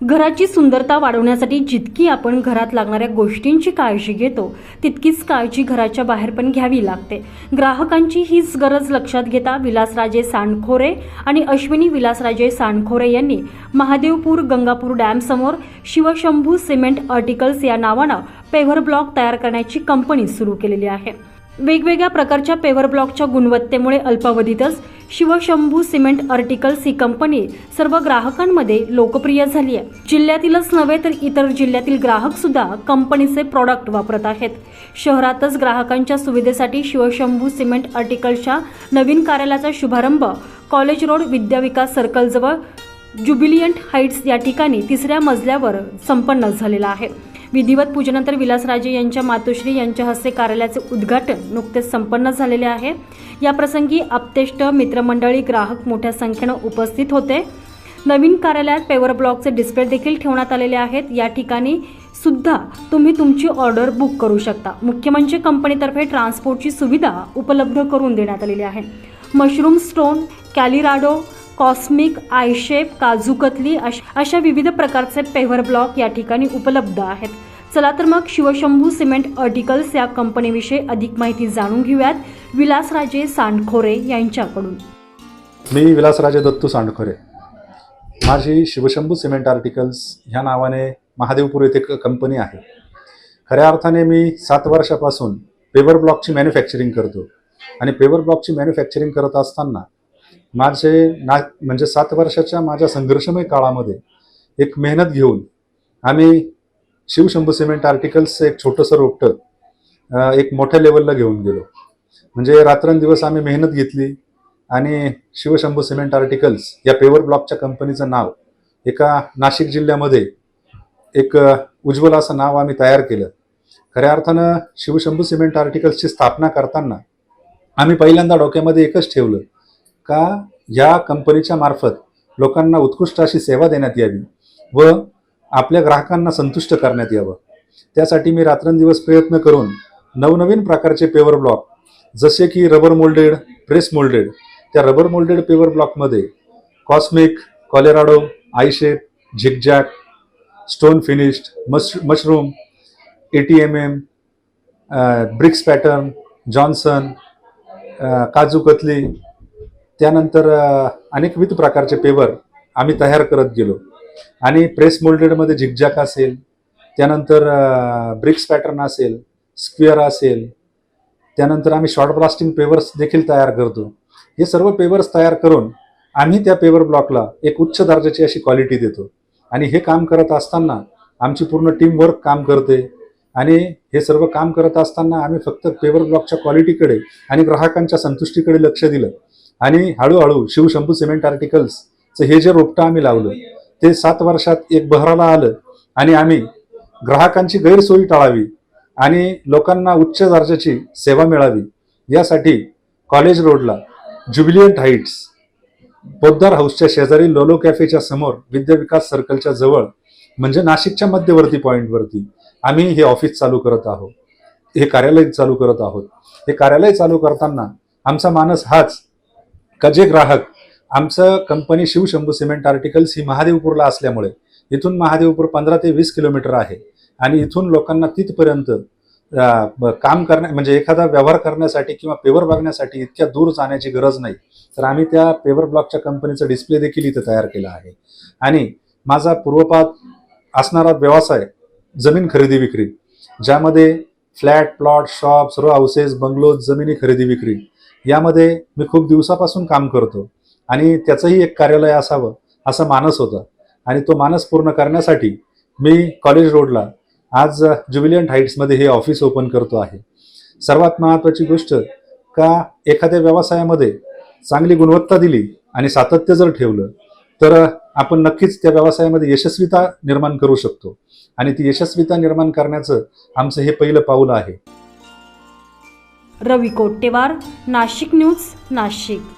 घराची सुंदरता वाढवण्यासाठी जितकी आपण घरात लागणाऱ्या गोष्टींची काळजी घेतो तितकीच काळजी घराच्या बाहेर पण घ्यावी लागते. ग्राहकांची हीच गरज लक्षात घेता विलासराजे सांडखोरे आणि अश्विनी विलासराजे सांडखोरे यांनी महादेवपूर गंगापूर डॅमसमोर शिवशंभू सिमेंट आर्टिकल्स या नावानं पेव्हर ब्लॉक तयार करण्याची कंपनी सुरू केलेली आहे. वेगवेगळ्या प्रकारच्या पेवर ब्लॉकच्या गुणवत्तेमुळे अल्पावधीतच शिवशंभू सिमेंट आर्टिकल्स ही कंपनी सर्व ग्राहकांमध्ये लोकप्रिय झाली आहे. जिल्ह्यातीलच नव्हे तर इतर जिल्ह्यातील ग्राहक सुद्धा कंपनीचे प्रॉडक्ट वापरत आहेत. शहरातच ग्राहकांच्या सुविधेसाठी शिवशंभू सिमेंट आर्टिकल्सच्या नवीन कार्यालयाचा शुभारंभ कॉलेज रोड विद्याविकास सर्कलजवळ ज्युबिलियंट हाईट्स या ठिकाणी तिसऱ्या मजल्यावर संपन्न झालेला आहे. विधिवत पूजेनंतर विलासराजे यांच्या मातोश्री यांच्या हस्ते कार्यालयाचे उद्घाटन नुकतेच संपन्न झालेले आहे. या प्रसंगी मित्रमंडळी ग्राहक मोठ्या संख्येनं उपस्थित होते. नवीन कार्यालयात पेवर ब्लॉकचे डिस्प्ले देखील ठेवण्यात आलेले आहेत. या ठिकाणी सुद्धा तुम्ही तुमची ऑर्डर बुक करू शकता. मुख्य म्हणजे कंपनीतर्फे ट्रान्सपोर्टची सुविधा उपलब्ध करून देण्यात आलेली आहे. Mushroom stone Colorado cosmic I shape kaju katli अश- अशा विविध प्रकारचे पेव्हर ब्लॉक या ठिकाणी उपलब्ध आहेत. चला तर मग शिवशंभू सिमेंट आर्टिकल्स या कंपनीविषयी अधिक माहिती जाणून घेऊयात. विलासराजे सांडखोरे यांच्याकडून. मी विलासराजे दत्तू सांडखोरे. माझी शिवशंभू सिमेंट आर्टिकल्स ह्या नावाने महादेवपूर येथे क- कंपनी आहे. खऱ्या अर्थाने मी सात वर्षापासून पेवर ब्लॉकची मॅन्युफॅक्चरिंग करतो. आणि पेवर ब्लॉकची मॅन्युफॅक्चरिंग करत असताना माझे ना म्हणजे सात वर्षाच्या माझ्या संघर्षमय काळामध्ये एक मेहनत घेऊन आम्ही शिवशंभू सिमेंट आर्टिकल्सचं एक छोटंसं रोपटं एक मोठ्या लेवलला घेऊन गेलो. म्हणजे रात्रंदिवस आम्ही मेहनत घेतली आणि शिवशंभू सिमेंट आर्टिकल्स या पेवर ब्लॉकच्या कंपनीचं नाव एका नाशिक जिल्ह्यामध्ये एक उज्ज्वल असं नाव आम्ही तयार केलं. खऱ्या अर्थानं शिवशंभू सिमेंट आर्टिकल्सची स्थापना करताना आम्ही पहिल्यांदा डोक्यामध्ये एकच ठेवलं का या कंपनीच्या मार्फत लोकांना उत्कृष्ट अशी सेवा देण्यात यावी व आपल्या ग्राहकांना संतुष्ट करण्यात यावं? त्यासाठी मी रात्रंदिवस प्रयत्न करून नवनवीन प्रकारचे पेवर ब्लॉक जसे की रबर मोल्डेड प्रेस मोल्डेड त्या रबर मोल्डेड पेवर ब्लॉकमध्ये cosmic Colorado I shape zigzag stone finished mush mushroom A T M M bricks pattern Johnson kaju katli त्यानंतर अनेकविध प्रकारचे पेवर आम्ही तयार करत गेलो. आणि प्रेस मोल्डेडमध्ये झिकझॅक असेल त्यानंतर ब्रिक्स पॅटर्न असेल स्क्वेअर असेल त्यानंतर आम्ही शॉर्ट ब्लास्टिंग पेवर्स देखील तयार करतो. हे सर्व पेवर्स तयार करून आम्ही त्या पेवर ब्लॉकला एक उच्च दर्जाची अशी क्वालिटी देतो. आणि हे काम करत असताना आमची पूर्ण टीमवर्क काम करते. आणि हे सर्व काम करत असताना आम्ही फक्त पेवर ब्लॉकच्या क्वालिटीकडे आणि ग्राहकांच्या संतुष्टीकडे लक्ष दिलं. आणि हळूहळू शिवशंभू सिमेंट आर्टिकल्सचं हे जे रोपटं आम्ही लावलं ते सात वर्षात एक बहराला आलं आणि आम्ही ग्राहकांची गैरसोयी टाळावी आणि लोकांना उच्च दर्जाची सेवा मिळावी यासाठी कॉलेज रोडला ज्युबिलियंट हाईट्स पोद्दार हाऊसच्या शेजारी लोलो कॅफेच्या समोर विद्याविकास सर्कलच्या जवळ म्हणजे नाशिकच्या मध्यवर्ती पॉईंटवरती आम्ही हे ऑफिस चालू करत आहोत. हे कार्यालय चालू करत आहोत. हे कार्यालय चालू करताना आमचा मानस हाच का जे ग्राहक आमचं कंपनी शिवशंभू सिमेंट आर्टिकल्स ही महादेवपूरला असल्यामुळे इथून महादेवपूर पंधरा ते वीस किलोमीटर आहे. आणि इथून लोकांना तिथपर्यंत काम करण्या म्हणजे एखादा व्यवहार करण्यासाठी किंवा पेवर बघण्यासाठी इतक्या दूर जाण्याची गरज नाही. तर आम्ही त्या पेवर ब्लॉकच्या कंपनीचं डिस्प्ले देखील इथं तयार केला आहे. आणि माझा पूर्वपात असणारा व्यवसाय जमीन खरेदी विक्री ज्यामध्ये फ्लॅट प्लॉट शॉप सर्व हाऊसेस बंगलोज जमिनी खरेदी विक्री यामध्ये मी खूप दिवसापासून काम करतो. आणि त्याचंही एक कार्यालय असावं असा मानस होता. आणि तो मानस पूर्ण करण्यासाठी मी कॉलेज रोडला आज ज्युबिलियंट हाईट्समध्ये हे ऑफिस ओपन करतो आहे. सर्वात महत्त्वाची गोष्ट का एखाद्या व्यवसायामध्ये चांगली गुणवत्ता दिली आणि सातत्य जर ठेवलं तर आपण नक्कीच त्या व्यवसायामध्ये यशस्वीता निर्माण करू शकतो. आणि ती यशस्वीता निर्माण करण्याचं आमचं हे पहिलं पाऊल आहे. रवी कोट्टेवार नाशिक न्यूज नाशिक.